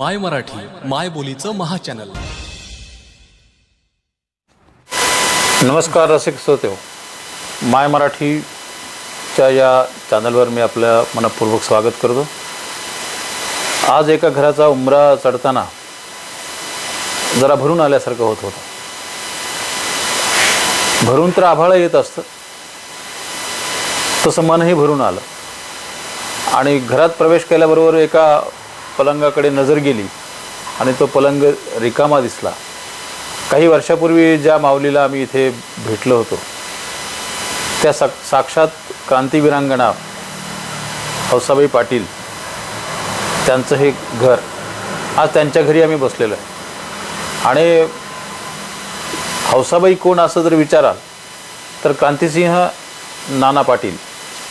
माय मराठी माय बोलीचं महाचॅनल नमस्कार रसिक श्रोते हो. माय मराठीच्या या चॅनलवर मी आपलं मनपूर्वक स्वागत करतो. आज एका घराचा उमरा चढताना जरा भरून आल्यासारखं होत होतं. भरून तर आभाळ येत असतं. तसं मनही भरून आलं. आणि घरात प्रवेश केल्याबरोबर एका पलंगाकडे नजर गेली आणि तो पलंग रिकामा दिसला. काही वर्षापूर्वी ज्या माऊलीला आम्ही इथे भेटलो होतो त्या सा साक्षात क्रांतीवीरांगणा हौसाबाई पाटील त्यांचं हे घर आज त्यांच्या घरी आम्ही बसलेलो आहे. आणि हौसाबाई कोण असं जर विचाराल तर क्रांतिसिंह नाना पाटील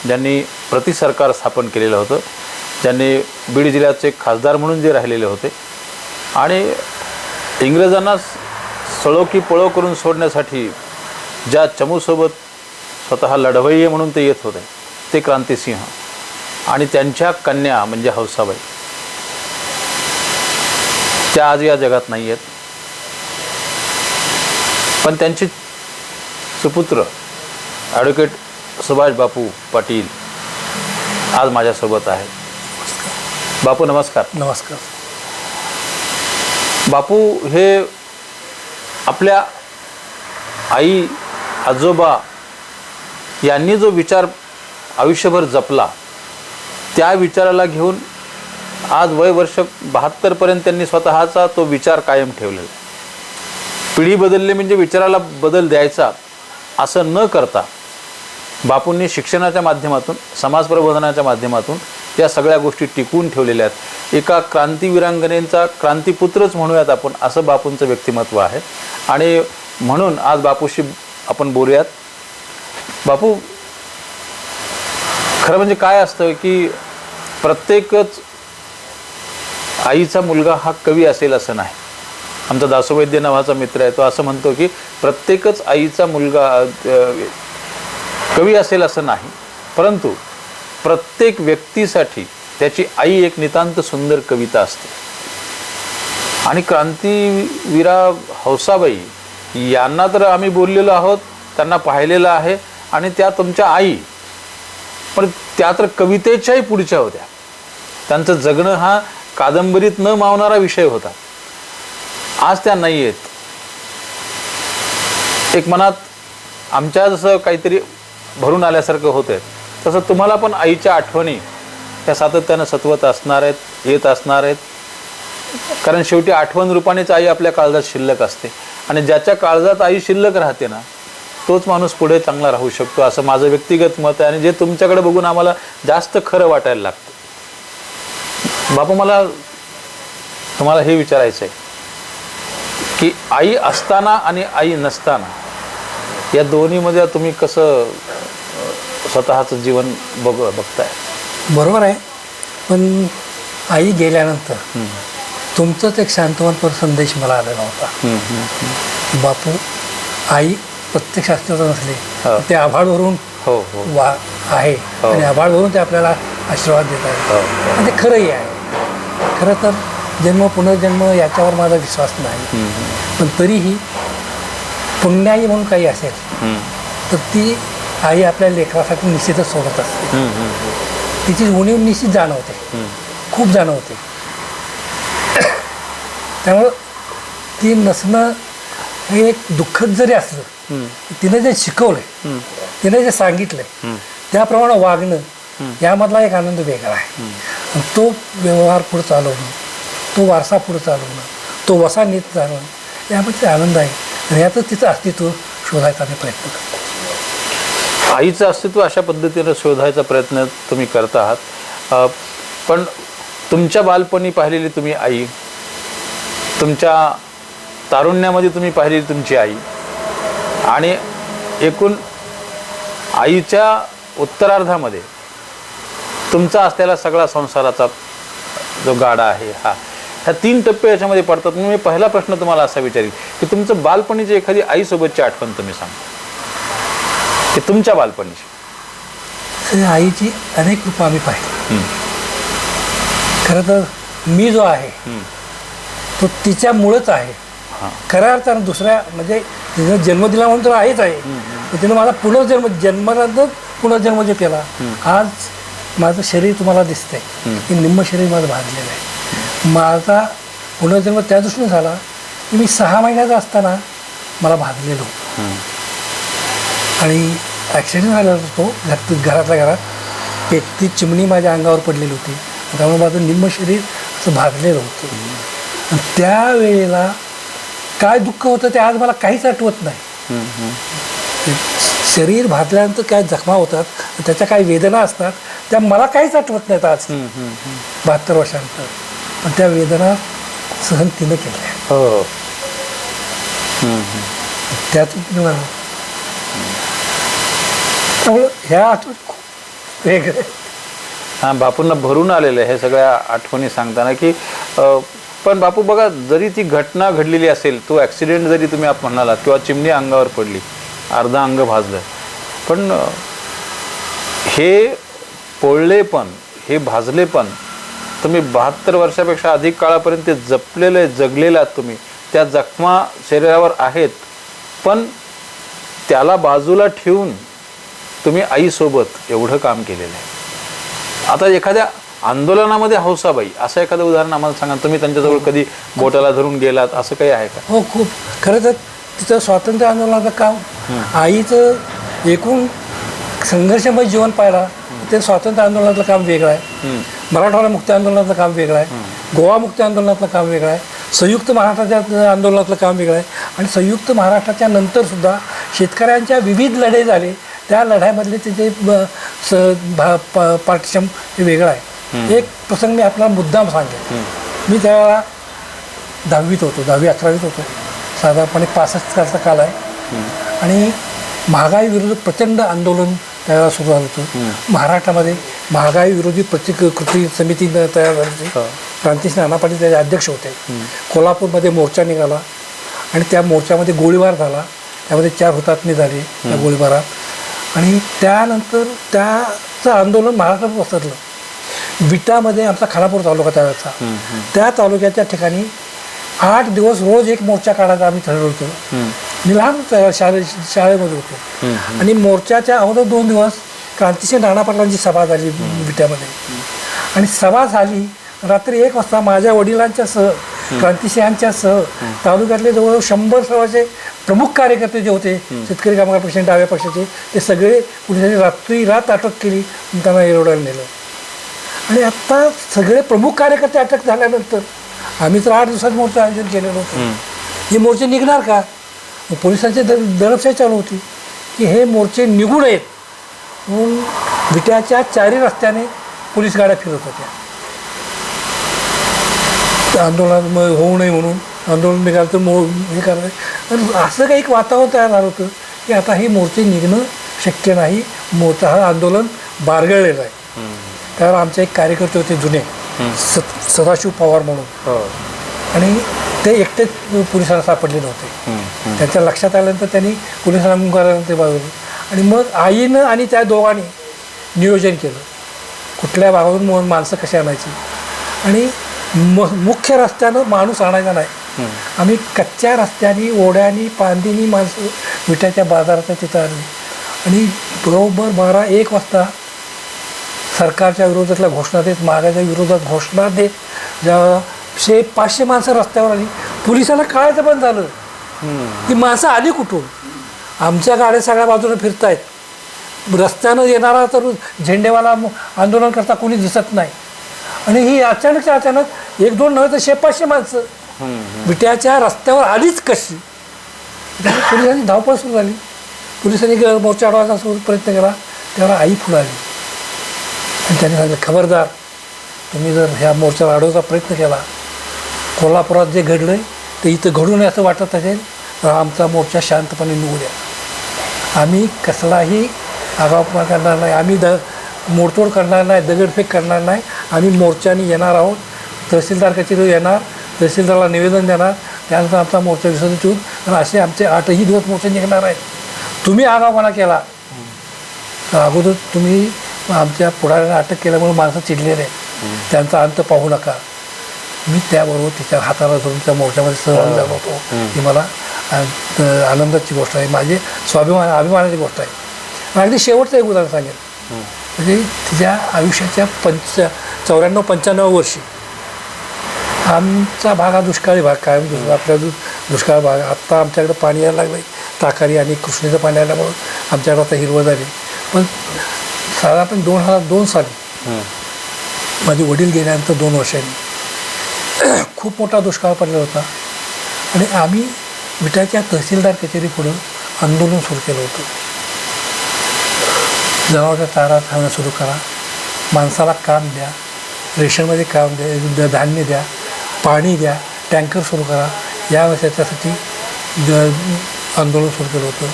ज्यांनी प्रतिसरकार स्थापन केलेलं होतं. त्यांनी बीड जिल्ह्याचे खासदार म्हणून जे राहिलेले होते. आणि इंग्रजांना सळो की पळो करून सोडण्यासाठी ज्या चमूसोबत स्वतः लढवय्ये म्हणून ते येत होते ते क्रांतिसिंह आणि त्यांच्या कन्या म्हणजे हौसाबाई. त्या आज या जगात नाही आहेत पण त्यांचे सुपुत्र ॲडव्होकेट सुभाष बापू पाटील आज माझ्यासोबत आहेत. बापू नमस्कार नमस्कार बापू हे आपल्या आई आजोबा यांनी जो विचार आयुष्यभर जपला त्या विचाराला घेऊन आज वय वर्ष बहात्तरपर्यंत त्यांनी स्वतःचा तो विचार कायम ठेवलेला. पिढी बदलली म्हणजे विचाराला बदल द्यायचा असं न करता बापूंनी शिक्षणाच्या माध्यमातून समाज प्रबोधनाच्या माध्यमातून या सगळ्या गोष्टी टिकवून ठेवलेल्या आहेत. एका क्रांतीवीरांगनेचा क्रांतीपुत्रच म्हणूयात आपण असं बापूंचं व्यक्तिमत्व आहे. आणि म्हणून आज बापूशी आपण बोलूयात. बापू खरं म्हणजे काय असतं की प्रत्येकच आईचा मुलगा हा कवी असेल असं नाही. आमचा दासोवैद्य नावाचा मित्र आहे तो असं म्हणतो की प्रत्येकच आईचा मुलगा कवी असेल असं नाही. परंतु प्रत्येक व्यक्तीसाठी त्याची आई एक नितांत सुंदर कविता असते. आणि क्रांतीवीरा हौसाबाई यांना तर आम्ही बोललेलो आहोत त्यांना पाहिलेलं आहे आणि त्या तुमच्या आई. पण त्या तर कवितेच्याही पुढच्या होत्या. त्यांचं जगणं हा कादंबरीत न मावणारा विषय होता. आज त्या नाही आहेत. एक मनात आमच्या जसं काहीतरी भरून आल्यासारखं होतं तसं तुम्हाला पण आईच्या आठवणी त्या सातत्यानं सत्वत असणार आहेत येत असणार आहेत. कारण शेवटी आठवण रूपानेच आई आपल्या काळजात शिल्लक असते. आणि ज्याच्या काळजात आई शिल्लक राहते ना तोच माणूस पुढे चांगला राहू शकतो. असं माझं व्यक्तिगत मत आहे आणि जे तुमच्याकडे बघून आम्हाला जास्त खरं वाटायला लागतं. बापू मला तुम्हाला हे विचारायचं आहे की आई असताना आणि आई नसताना या दोन्हीमध्ये तुम्ही कसं स्वतःचं जीवन बघ बघताय. बरोबर आहे. पण आई गेल्यानंतर तुमचाच एक सांत्वनपर संदेश मला आलेला होता बापू आई प्रत्यक्ष अस्तित्वात नसले हो. ते आभाळवरून हो हो. वा आहे. हो. आणि आभाळवरून ते आपल्याला आशीर्वाद देत आहे. हो. आणि ते खरंही आहे. खरं तर जन्म पुनर्जन्म याच्यावर माझा विश्वास नाही. पण तरीही पुण्याई म्हणून काही असेल. तर ती आई आपल्या लेकरासाठी निश्चितच सोडत असते. तिची उणीव निश्चित जाणवते. खूप जाणवते. त्यामुळं ती नसणं हे एक दुःखद जरी असलं. तिनं जे शिकवलंय. तिनं जे सांगितलंय. त्याप्रमाणे वागणं यामधला एक आनंद वेगळा आहे. तो व्यवहार पुढे चालवणं तो वारसा पुढे चालवणं तो वसा नीत चालवणं यामध्ये आनंद आहे. आणि यातच तिचं अस्तित्व शोधायचा मी प्रयत्न करतो. आईचं अस्तित्व अशा पद्धतीनं शोधायचा प्रयत्न तुम्ही करत आहात. पण तुमच्या बालपणी पाहिलेली तुम्ही आई तुमच्या तारुण्यामध्ये तुम्ही पाहिलेली तुमची आई आणि एकूण आईच्या उत्तरार्धामध्ये तुमचा असलेला सगळा संसाराचा जो गाडा आहे हा ह्या तीन टप्पे याच्यामध्ये पडतात. मी पहिला प्रश्न तुम्हाला असा विचारील की तुमचं बालपणीची एखादी आईसोबतची आठवण तुम्ही सांगा. की तुमच्या बालपणीची. तर आईची अनेक रूपं आम्ही पाहिली. खरं तर मी जो आहे तो तिच्यामुळंच आहे. हां. खऱ्या अर्थानं दुसऱ्या म्हणजे तिनं जन्म दिला म्हणून तर आहेच आहे. पण तिनं माझा पुनर्जन्म जन्मानंतर पुनर्जन्म जो केला आज माझं शरीर तुम्हाला दिसतंय. की निम्म शरीर माझं भाजलेलं आहे. माझा पुनर्जन्म त्या दृष्टीने झाला की मी सहा महिन्याचा असताना मला भाजलेलो आणि ॲक्सिडेंट झाला होता तो घरात घरातल्या घरात. पेटती चिमणी माझ्या अंगावर पडलेली होती. त्यामुळे माझं निम्म शरीर असं भाजलेलं होतं. आणि त्यावेळेला काय दुःख होतं ते आज मला काहीच आठवत नाही. ते शरीर भाजल्यानंतर काय जखमा होतात त्याच्या काय वेदना असतात त्या मला काहीच आठवत नाहीत आज. बहात्तर वर्षानंतर. पण त्या वेदना सहन तिनं केल्या. हो. त्यामुळं ह्या आठवण खूप वेगळ्या आहेत. हां बापूंना भरून आलेलं आहे हे सगळ्या आठवणी सांगताना की अ, पण बापू बघा जरी ती घटना घडलेली असेल तो ॲक्सिडेंट जरी तुम्ही आप म्हणालात किंवा चिमणी अंगावर पडली अर्धा अंग भाजलं पण अ, हे पोळले पण हे भाजले पण तुम्ही बहात्तर वर्षापेक्षा अधिक काळापर्यंत ते जपलेलं आहे जगलेलं आहात तुम्ही त्या जखमा शरीरावर आहेत पण त्याला बाजूला ठेवून तुम्ही आईसोबत एवढं काम केलेलं आहे. आता एखाद्या आंदोलनामध्ये हौसाबाई असं एखादं उदाहरण आम्हाला सांगा. तुम्ही त्यांच्याजवळ कधी बोटाला धरून गेलात असं काही आहे का? हो खूप. खरं तर तिचं स्वातंत्र्य आंदोलनाचं काम. आईचं एकूण संघर्षमय जीवन पाहिला ते स्वातंत्र्य आंदोलनातलं काम वेगळं आहे. मराठवाडा मुक्ती आंदोलनातलं काम वेगळं आहे. गोवा मुक्ती आंदोलनातलं काम वेगळं आहे. संयुक्त महाराष्ट्राच्या आंदोलनातलं काम वेगळं आहे. आणि संयुक्त महाराष्ट्राच्या नंतरसुद्धा शेतकऱ्यांच्या विविध लढे झाले. त्या लढ्यामधले तिचे ब- स भा पा पार्टिशम हे वेगळं आहे. एक प्रसंग मी आपल्याला मुद्दाम सांगेन. मी त्यावेळेला दहावीत होतो दहावी अकरावीत होतो. साधारणपणे पासष्ट सालचा काल आहे. आणि महागाई विरोधी प्रचंड आंदोलन त्यावेळेला सुरू झालं होतं. महाराष्ट्रामध्ये महागाई विरोधी प्रत्येक कृती समिती तयार झाली होती. क्रांतीसिंह नाना पाटील त्याचे अध्यक्ष होते. कोल्हापूरमध्ये मोर्चा निघाला. आणि त्या मोर्चामध्ये गोळीबार झाला. त्यामध्ये चार हुतात्मे झाले. त्या गोळीबारात. आणि त्यानंतर त्याचं आंदोलन महाराष्ट्रात पसरलं. विटामध्ये आमचा खानापूर तालुका त्यावेळेचा. त्या तालुक्याच्या ठिकाणी आठ दिवस रोज एक मोर्चा काढायचा आम्ही ठरवलं होतं. मी लहान शाळे शाळेमध्ये होतो. आणि मोर्चाच्या अगोदर दोन दिवस क्रांतिसिंह नाना पाटलांची सभा झाली विट्यामध्ये आणि सभा झाली. रात्री एक वाजता माझ्या वडिलांच्या सह क्रांतिसिंहांच्या सह तालुक्यातले जवळ शंभर सव्वाचे प्रमुख कार्यकर्ते जे होते शेतकरी कामगार पक्ष आणि डाव्या पक्षाचे ते सगळे पोलिसांनी रात्री रात अटक केली त्यांना एरोडायला नेलं. आणि आत्ता सगळे प्रमुख कार्यकर्ते अटक झाल्यानंतर आम्ही तर आठ दिवसात मोर्चा आयोजन केलेलं होतं. हे मोर्चे निघणार का? पोलिसांची दर दडपशाही चालू होती की हे मोर्चे निघू नयेत. म्हणून विट्याच्या चारी रस्त्याने पोलीस गाड्या फिरत होत्या. त्या आंदोलनात मग होऊ नये म्हणून आंदोलन निघालं तर मो हे करायचं तर असं काही एक वातावरण तयार झालं होतं की आता हे मोर्चे निघणं शक्य नाही. मोर्चा हा आंदोलन बारगळलेलं आहे. त्यावर आमचे एक कार्यकर्ते होते जुने स- सदाशिव पवार म्हणून. हो. आणि ते एकटेच पोलिसांना सापडले नव्हते. त्यांच्या लक्षात आल्यानंतर त्यांनी पोलिसांना मुंगारानंतर बाजूला आणि मग आईनं आणि त्या दोघांनी नियोजन केलं. कुठल्या भागातून माणसं कशी आणायची? आणि म मुख्य रस्त्यानं माणूस आणायचा नाही. आम्ही कच्च्या रस्त्यानी ओढ्यानी पांदीनी माणसं विट्याच्या बाजाराच्या तिथं आली. आणि बरोबर बारा एक वाजता सरकारच्या विरोधातल्या घोषणा देत महागाईच्या विरोधात घोषणा देत ज्या शे पाचशे माणसं रस्त्यावर आली पोलिसांना कळायचं पण झालं. की माणसं आली कुठून? आमच्या गाड्या सगळ्या बाजूने फिरतायत. रस्त्यानं येणारा तर झेंडेवाला आंदोलन करता कोणी दिसत नाही. आणि ही अचानकच्या अचानक एक दोन नव्हे तर शेपाशे माणसं. विट्याच्या रस्त्यावर आलीच कशी? पोलिसांची धावपळ सुरू झाली. पोलिसांनी ग- मोर्चा अडवायचा सुरू प्रयत्न केला. त्यावर आई पुढे आली. आणि त्यांनी सांगितलं खबरदार तुम्ही जर ह्या मोर्चाला अडवायचा प्रयत्न केला कोल्हापुरात जे घडलं आहे ते इथं घडू नये असं वाटत असेल तर आमचा मोर्चा शांतपणे निघू द्या. आम्ही कसलाही आगाव करणार नाही. आम्ही द मोडतोड करणार नाही दगडफेक करणार नाही आम्ही मोर्चाने येणार आहोत. तहसीलदार कचेरीवर येणार तहसीलदारला निवेदन देणार. त्यानंतर आमचा मोर्चा विसर्जन ठेवून आणि असे आमचे आठही दिवस मोर्चा निघणार आहेत. तुम्ही आगावपणा केला. तर अगोदर तुम्ही आमच्या पुढाऱ्यांना अटक केल्यामुळे माणसं चिडलेले आहेत. त्यांचा अंत पाहू नका. मी त्याबरोबर तिच्या हाताला धरून त्या मोर्चामध्ये सहभागी झालो होतो. ही मला आनंदाची गोष्ट आहे. माझी स्वाभिमान अभिमानाची गोष्ट आहे. आणि अगदी शेवटचं एक उदाहरण सांगेल म्हणजे तिच्या आयुष्याच्या पंच चौऱ्याण्णव पंच्याण्णव वर्षी. आमचा भाग हा दुष्काळी भाग कायम दुष्काळ आपल्या दु दुष्काळ भाग. आत्ता आमच्याकडे पाणी यायला लागलं आहे ताकारी आणि कृष्णेचं पाणी आल्यामुळं आमच्याकडे आता हिरवं झाली. पण साधारण दोन हजार दोन साली माझे वडील गेल्यानंतर दोन वर्षांनी खूप मोठा दुष्काळ पडला होता. आणि आम्ही विटाच्या तहसीलदार कचेरी पुढं आंदोलन सुरू केलं होतं. जनावरचा चारा खाणं सुरू करा. माणसाला काम द्या. रेशनमध्ये काम द्या. धान्य द्या. पाणी द्या. टँकर सुरू करा. या त्याच्यासाठी द- आंदोलन सुरू केलं होतं.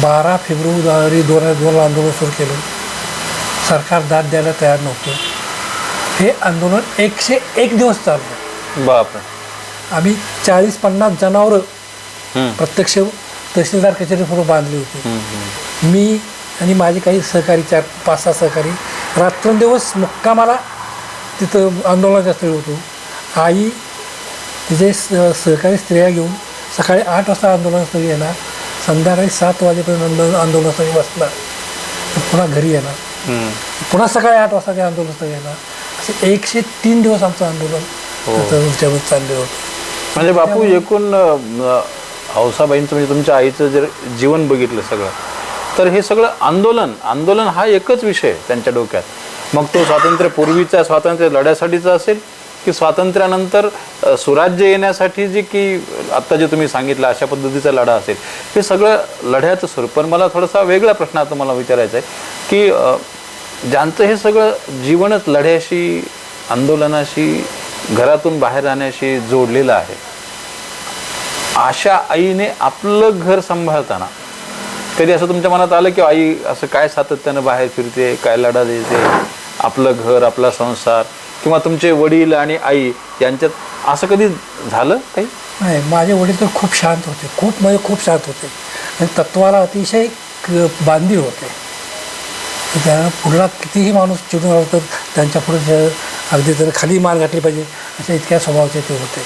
बारा फेब्रुवारी दोन हजार दोनला आंदोलन सुरू केलं. सरकार दाद द्यायला तयार नव्हतं. हे आंदोलन एकशे एक दिवस चाललं. बापरे. आम्ही चाळीस पन्नास जनावरं. प्रत्यक्ष तहसीलदार कचेरीपुढं बांधली होती. मी आणि माझे काही सहकारी चार पाच सहा सहकारी रात्रंदिवस मुक्कामाला तिथं आंदोलनाच्या स्थळी होतो. आई तिचे स सहकारी स्त्रिया घेऊन सकाळी आठ वाजता आंदोलनास्थळी येणार संध्याकाळी सात वाजेपर्यंत आंदोलन आंदोलनास्थळी बसणार. पुन्हा घरी येणार. पुन्हा सकाळी आठ वाजता ते आंदोलनास्थळी येणार. असे एकशे तीन दिवस आमचं आंदोलन त्याच्यावर चाललेलं होतं. म्हणजे बापू एकूण हौसाबाईंचं म्हणजे तुमच्या आईचं जर जीवन बघितलं सगळं तर हे सगळं आंदोलन आंदोलन हा एकच विषय त्यांच्या डोक्यात. मग तो स्वातंत्र्यपूर्वीचा स्वातंत्र्य लढ्यासाठीचा असेल की स्वातंत्र्यानंतर सुराज्य येण्यासाठी जे की आत्ता जे तुम्ही सांगितलं अशा पद्धतीचा लढा असेल हे सगळं लढ्याचं स्वरूप. पण मला थोडासा वेगळा प्रश्न आता मला विचारायचा आहे की ज्यांचं हे सगळं जीवनच लढ्याशी आंदोलनाशी घरातून बाहेर राहण्याशी जोडलेलं आहे अशा आईने आपलं घर सांभाळताना कधी असं तुमच्या मनात आलं की आई असं काय सातत्यानं बाहेर फिरते काय लढा देते आपलं घर आपला संसार किंवा तुमचे वडील आणि आई यांच्यात असं कधी झालं काही? नाही माझे वडील तर खूप शांत होते खूप म्हणजे खूप शांत होते. आणि तत्वाला अतिशय बांधील होते. तर त्या पुढला कितीही माणूस चिडून आला तर त्यांच्या पुढे अगदी तर खाली मान घातली पाहिजे अशा इतक्या स्वभावाचे ते होते.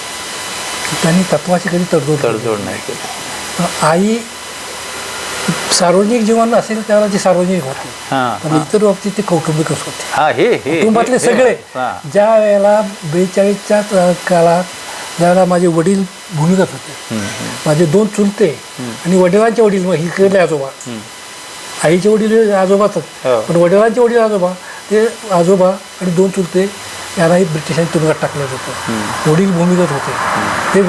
त्यांनी तत्वाची कधी तडजोड तडजोड नाही. केली. आई सार्वजनिक जीवन असेल त्यावेळेला ती सार्वजनिक होती हां पण इतर बाबतीत ते कौटुंबिकच होते हा हे हे कुटुंबातले हे- हे- सगळे हां. ज्या वेळेला बेचाळीसच्या काळात ज्यावेळेला माझे वडील भूमिगत होते माझे दोन चुलते आणि वडिलांचे वडील मग इकडले आजोबा आईचे वडील आजोबाच हो. पण वडिलांचे वडील आजोबा ते आजोबा आणि दोन चुलते यांनाही ब्रिटिशांनी तुरुंगात टाकलं होतं वडील भूमिगत होते ते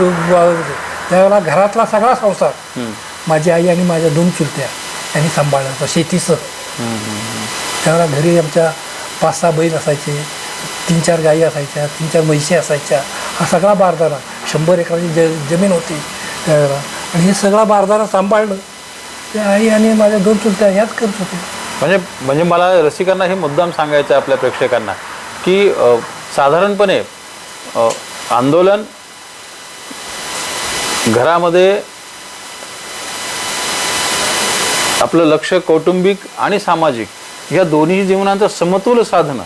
त्यावेळेला घरातला सगळा संसार हम्म. माझी आई आणि माझ्या दोन चुलत्या यांनी सांभाळलं. शेतीचं. त्यावेळेला घरी आमच्या पाच सहा बैल असायचे तीन चार गायी असायच्या तीन चार म्हैशी असायच्या. हा सगळा बारदारा शंभर एकराची ज जमीन होती त्यावेळेला. आणि हे सगळा बारदारा सांभाळलं ते आई आणि माझ्या दोन चुलत्या ह्याच करत होते. म्हणजे म्हणजे मला रसिकांना हे मुद्दाम सांगायचं आहे आपल्या प्रेक्षकांना की अ, साधारणपणे अ, आंदोलन घरामध्ये आपलं लक्ष कौटुंबिक आणि सामाजिक या दोन्ही जीवनाचं समतोल साधणं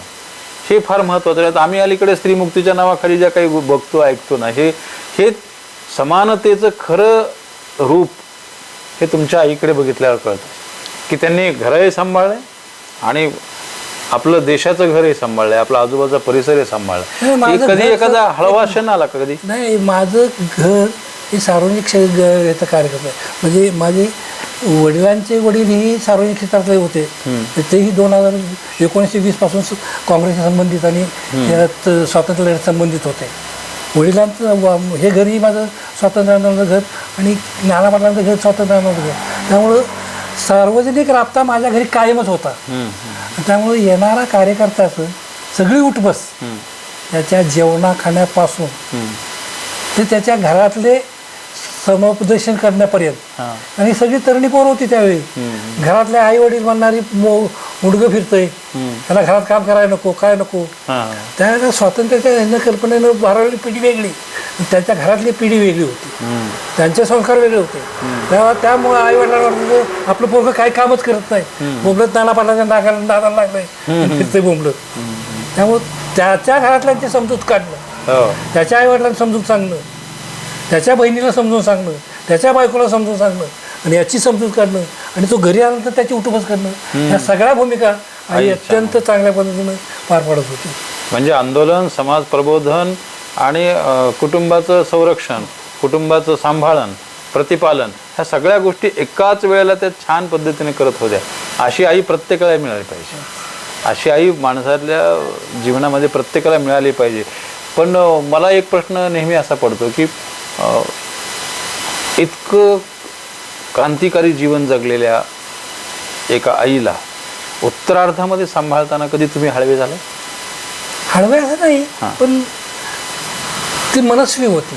हे फार महत्त्वाचं आहे. आम्ही अलीकडे स्त्रीमुक्तीच्या नावाखाली ज्या काही बघतो ऐकतो ना हे हे समानतेचं खरं रूप हे तुमच्या आईकडे बघितल्यावर कळतं. की त्यांनी घरही सांभाळलंय आणि आपलं देशाचं घरही सांभाळलंय आपला आजूबाजूचा परिसरही की कधी एखादा हळवा क्षण आला का कधी? नाही माझं घर हे सार्वजनिक याचा कार्यक्रम आहे म्हणजे माझे वडिलांचे वडील ही सार्वजनिक क्षेत्रातले होते. तेही दोन हजार एकोणीसशे वीसपासून काँग्रेसशी संबंधित आणि स्वातंत्र्य लढ्यात संबंधित होते. वडिलांचं हे घरही माझं स्वातंत्र्य आंदोलनाचं घर आणि नाना पाटलांचं घर स्वातंत्र्य आंदोलनाचं घर. त्यामुळं सार्वजनिक राबता माझ्या घरी कायमच होता. त्यामुळे येणारा कार्यकर्त्याचं सगळी उठबस. त्याच्या जेवणा खाण्यापासून ते त्याच्या घरातले समुपदेशन करण्यापर्यंत. आणि सगळी तरुणी पोर होती त्यावेळी. घरातले आई वडील म्हणणारी मुडगं फिरतंय. त्याला घरात काम करायला नको काय नको. त्यावेळेला स्वातंत्र्याच्या कल्पनेनं बारावी पिढी वेगळी. त्याच्या घरातली पिढी वेगळी होती. त्यांचे संस्कार वेगळे होते. तेव्हा त्यामुळे आई वडिलांना वाटलं आपलं पोरगं काही कामच करत नाही. बोंबलत नाना पाटलाच्या नागाला नादाला लागलंय. फिरतंय बोंबलत. त्यामुळे त्याच्या घरातल्यांची समजूत काढणं. हो. त्याच्या आईवडिलांना समजून सांगणं. त्याच्या बहिणीला समजून सांगणं त्याच्या बायकोला समजून सांगणं आणि याची समजूत काढणं आणि तो घरी आल्यानंतर त्याची उठबस करणं ह्या सगळ्या भूमिका आई अत्यंत चांगल्या पद्धतीनं पार पाडत होती. म्हणजे आंदोलन समाज प्रबोधन आणि कुटुंबाचं संरक्षण कुटुंबाचं सांभाळण प्रतिपालन ह्या सगळ्या गोष्टी एकाच वेळेला त्या छान पद्धतीने करत होत्या. अशी आई प्रत्येकाला मिळाली पाहिजे. अशी आई माणसातल्या जीवनामध्ये प्रत्येकाला मिळाली पाहिजे. पण मला एक प्रश्न नेहमी असा पडतो की इतकं क्रांतिकारी जीवन जगलेल्या एका आईला उत्तरार्धामध्ये सांभाळताना कधी तुम्ही हळवे झाला? हळवे असं नाही हां. पण ती मनस्वी होती.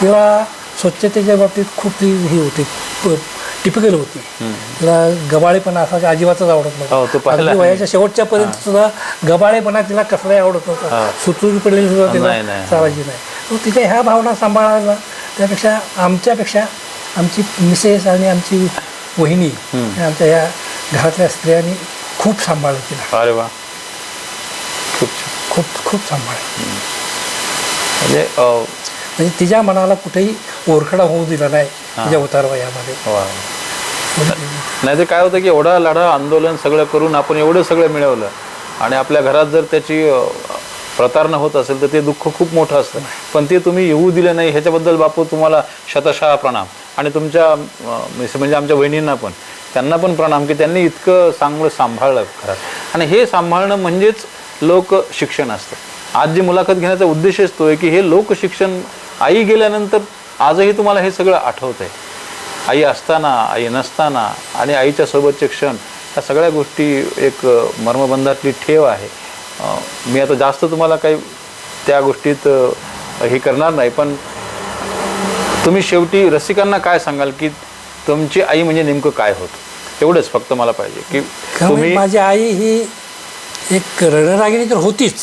तिला स्वच्छतेच्या बाबतीत खूप ती ही होती टिपिकल होती. तिला गबाळेपणा असा अजिबातच आवडत हो, नव्हता अगदी वयाच्या शेवटच्या पर्यंत सुद्धा गबाळेपणा तिला कसलाही आवडत नव्हता. हा. सुतुरी पडलेली सुद्धा तिला. चालायची नाही. तो तिच्या ह्या भावना सांभाळायला त्यापेक्षा आमच्यापेक्षा आमची मिसेस आणि आमची वहिनी आमच्या ह्या घरातल्या स्त्रियांनी खूप सांभाळलं तिला अरे वा. खूप. खूप खूप सांभाळलं म्हणजे म्हणजे तिच्या मनाला कुठेही ओरखडा होऊ दिला नाही तिच्या उतार वयामध्ये वा. नाहीतर काय होतं की एवढा लढा आंदोलन सगळं करून आपण एवढं सगळं मिळवलं आणि आपल्या घरात जर त्याची प्रतारणा होत असेल तर ते दुःख खूप मोठं असतं. पण ते तुम्ही येऊ दिलं नाही ह्याच्याबद्दल बापू तुम्हाला शतशः प्रणाम. आणि तुमच्या म्हणजे आमच्या बहिणींना पण. त्यांना पण प्रणाम की त्यांनी इतकं चांगलं सांभाळलं खरं. आणि हे सांभाळणं म्हणजेच लोक शिक्षण असतं. आज जी मुलाखत घेण्याचा उद्देशच तो आहे की हे लोक शिक्षण आई गेल्यानंतर आजही तुम्हाला हे सगळं आठवत आहे आई असताना आई नसताना आणि आईच्या सोबतचे क्षण ह्या सगळ्या गोष्टी एक मर्मबंधातली ठेव आहे. मी आता जास्त तुम्हाला काही त्या गोष्टीत हे करणार नाही पण तुम्ही शेवटी रसिकांना काय सांगाल की तुमची आई म्हणजे नेमकं काय होतं? एवढंच फक्त मला पाहिजे की त्यामुळे तुम्ही माझी आई ही एक रणरागिणी तर होतीच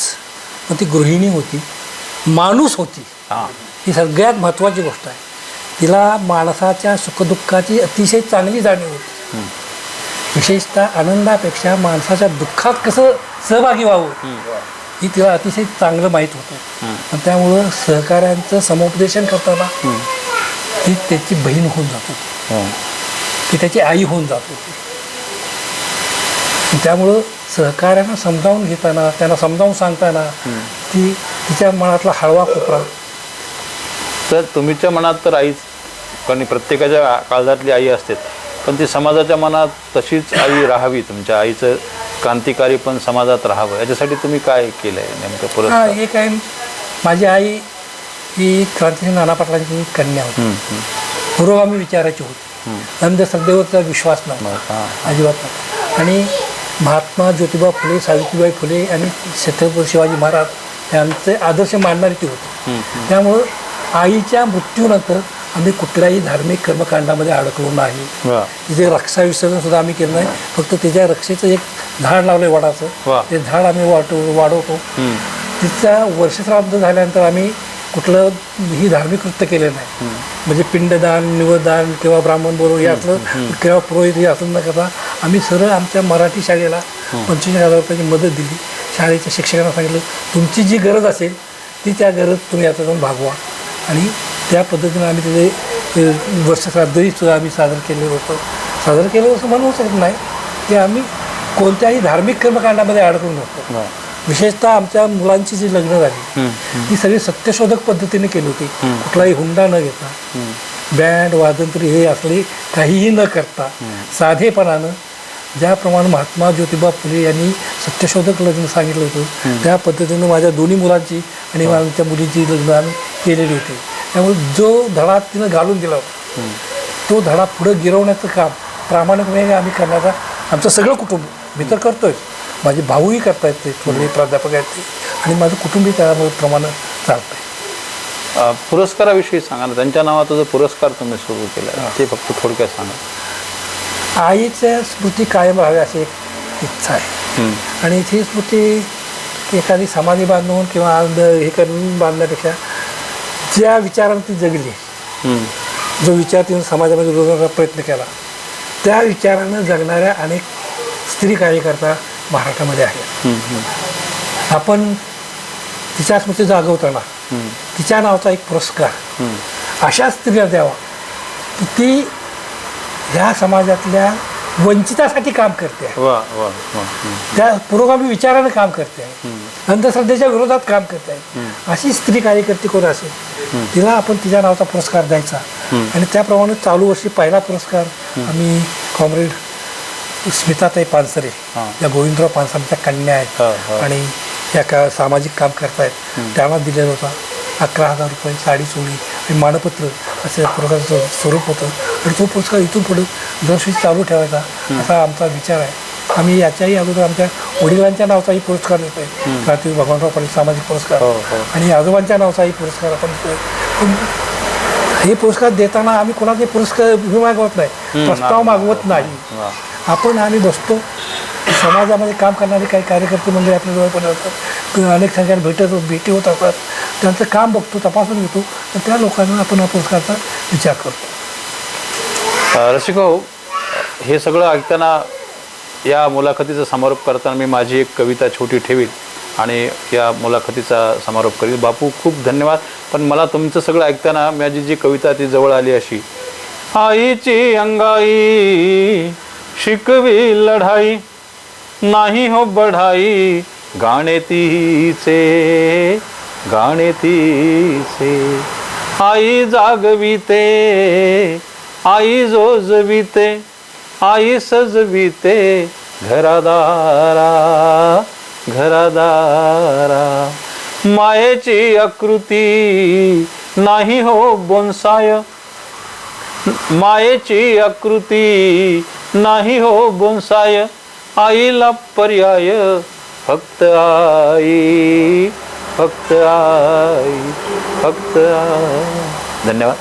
पण ती गृहिणी होती माणूस होती. हां. ही सगळ्यात महत्त्वाची गोष्ट आहे. तिला माणसाच्या सुखदुःखाची अतिशय चांगली जाणीव होती. विशेषतः आनंदापेक्षा माणसाच्या दुःखात कसं सहभागी व्हावं. ही तिला अतिशय चांगलं माहीत होतं. आणि त्यामुळं सहकाऱ्यांचं समुपदेशन करताना ती त्याची बहीण होऊन जात. होती. ती त्याची आई होऊन जात. होती त्यामुळं सहकार्यांना समजावून घेताना त्यांना समजावून सांगताना ती तिच्या मनातला हळवा कोपरा. तर तुमच्या मनात तर आईच कारण प्रत्येकाच्या काळजातली आई असते पण ती समाजाच्या मनात तशीच आई राहावी तुमच्या आईचं क्रांतिकारी पण समाजात राहावं याच्यासाठी तुम्ही काय केलंय नेमकं हा पुरस्कार एक आहे माझी आई ही क्रांतिसिंह नाना पाटलांची कन्या होती. हम्म, हम्म. पुरोगामी विचाराची होती. अंधश्रद्धेवरचा विश्वास नव्हता. मग, हा. अजिबात नव्हता. आणि महात्मा ज्योतिबा फुले सावित्रीबाई फुले आणि छत्रपती शिवाजी महाराज यांचे आदर्श मानणारी ती होती. त्यामुळं आईच्या मृत्यूनंतर आम्ही कुठल्याही धार्मिक कर्मकांडामध्ये अडकलो नाही. तिचे रक्षा विसर्जन सुद्धा आम्ही केलं नाही. फक्त त्याच्या रक्षेचं एक झाड लावलंय वडाचं. ते झाड आम्ही वाटो वाढवतो. तिचा वर्षश्राद्ध झाल्यानंतर आम्ही कुठलं ही धार्मिक कृत्य केलं नाही. म्हणजे पिंडदान निवददान किंवा ब्राह्मण बरोबर यातलं किंवा पुरोहित हे असं न करता आम्ही सरळ आमच्या मराठी शाळेला पंचवीस हजार रुपयाची मदत दिली. शाळेच्या शिक्षकांना सांगितलं तुमची जी गरज असेल ती त्या गरज तुम्ही आता जाऊन भागवा. आणि त्या पद्धतीनं आम्ही तिथे ते वर्षश्राद्धही सुद्धा आम्ही सादर केलेलं होतं. सादर केलं असं म्हणू शकत नाही. की आम्ही कोणत्याही धार्मिक कर्मकांडामध्ये अडकून नव्हतो. वा. विशेषतः आमच्या मुलांची जी लग्न झाली ती सगळी सत्यशोधक पद्धतीने केली होती. कुठलाही हुंडा न घेता. बँड वाजंत्री हे असले काहीही न करता साधेपणानं ज्याप्रमाणे महात्मा ज्योतिबा फुले यांनी सत्यशोधक लग्न सांगितलं होतं त्या पद्धतीनं माझ्या दोन्ही मुलांची आणि माझ्या मुलीची लग्न आम्ही केलेली होती. त्यामुळे जो धडा तिनं घालून दिला तो धडा पुढं गिरवण्याचं काम प्रामाणिकपणे आम्ही करण्याचा आमचं सगळं कुटुंब मी तर करतोय. माझे भाऊही करतायत ते थोडे प्राध्यापक आहेत ते. आणि माझं कुटुंबही त्याप्रमाणे चालतंय. अ, पुरस्काराविषयी सांगा ना त्यांच्या नावाचा जो पुरस्कार तुम्ही सुरू केला ते फक्त थोडक्यात सांगा. आईच्या स्मृती कायम राहावी अशी एक इच्छा आहे. आणि ती स्मृती एखादी समाधी बांधून किंवा हे करून बांधण्यापेक्षा ज्या विचारानं ती जगली. जो विचार तिने समाजामध्ये रुजवण्याचा प्रयत्न केला त्या विचारानं जगणाऱ्या अनेक स्त्री कार्यकर्ता महाराष्ट्रामध्ये आहेत. आपण तिच्या स्मृती जागवताना तिच्या नावाचा एक पुरस्कार. अशा स्त्रीला द्यावा. की ती ह्या समाजातल्या वंचितासाठी काम करते. आहे. वा वा वा. हम्म. त्या पुरोगामी विचाराने काम करते. आहे अंधश्रद्धेच्या विरोधात काम करते. आहे अशी स्त्री कार्यकर्ती कोण असेल? तिला आपण तिच्या नावाचा पुरस्कार द्यायचा. आणि त्याप्रमाणे चालू वर्षी पहिला पुरस्कार आम्ही कॉम्रेड स्मिताताई पानसरे या गोविंदराव पानसरेच्या कन्या हा, आहेत. हा. आणि या का सामाजिक काम करतायत. त्यांना दिलेला होता. अकरा हजार रुपये साडी चोळी आणि मानपत्र असे पुरस्काराचं स्वरूप होतं. आणि तो पुरस्कार इथून पुढे दरवर्षी चालू ठेवायचा असा आमचा विचार आहे. आम्ही याच्याही अगोदर आमच्या वडिलांच्या नावाचाही पुरस्कार देतोय. क्रांती भगवानराव पाटील सामाजिक पुरस्कार हो, हो. आणि आजोबांच्या नावाचाही पुरस्कार आपण देतोय. पण हे पुरस्कार देताना आम्ही कोणाचे पुरस्कार मागवत नाही. प्रस्ताव मागवत नाही. आपण आम्ही बसतो समाजामध्ये काम करणारे काही कार्यकर्ते मंडळी आपल्या जवळ असतात. अनेक संख्याने भेटत भेटी होत असतात. त्यांचं काम बघतो तपासून घेतो. तर त्या लोकांना आपण हा पुरस्काराचा विचार करतो. रसिको हे सगळं ऐकताना या मुलाखतीचा समारोप करताना मी माझी एक कविता छोटी ठेवीन आणि या मुलाखतीचा समारोप करील बापू खूप धन्यवाद. पण मला तुमचं सगळं ऐकताना माझी जी कविता ती जवळ आली अशी. आईची अंगाई शिकवी लढाई नाही हो बढाई गाणे तीचे गाणे तीचे. आई जागविते आई जोजविते आई सजविते घरादारा घरादारा. मायेची आकृती नाही हो बोनसाय मायेची आकृती नाही हो बोनसाय. आईला पर्याय फक्त आई फक्त आई फक्त आई धन्यवाद.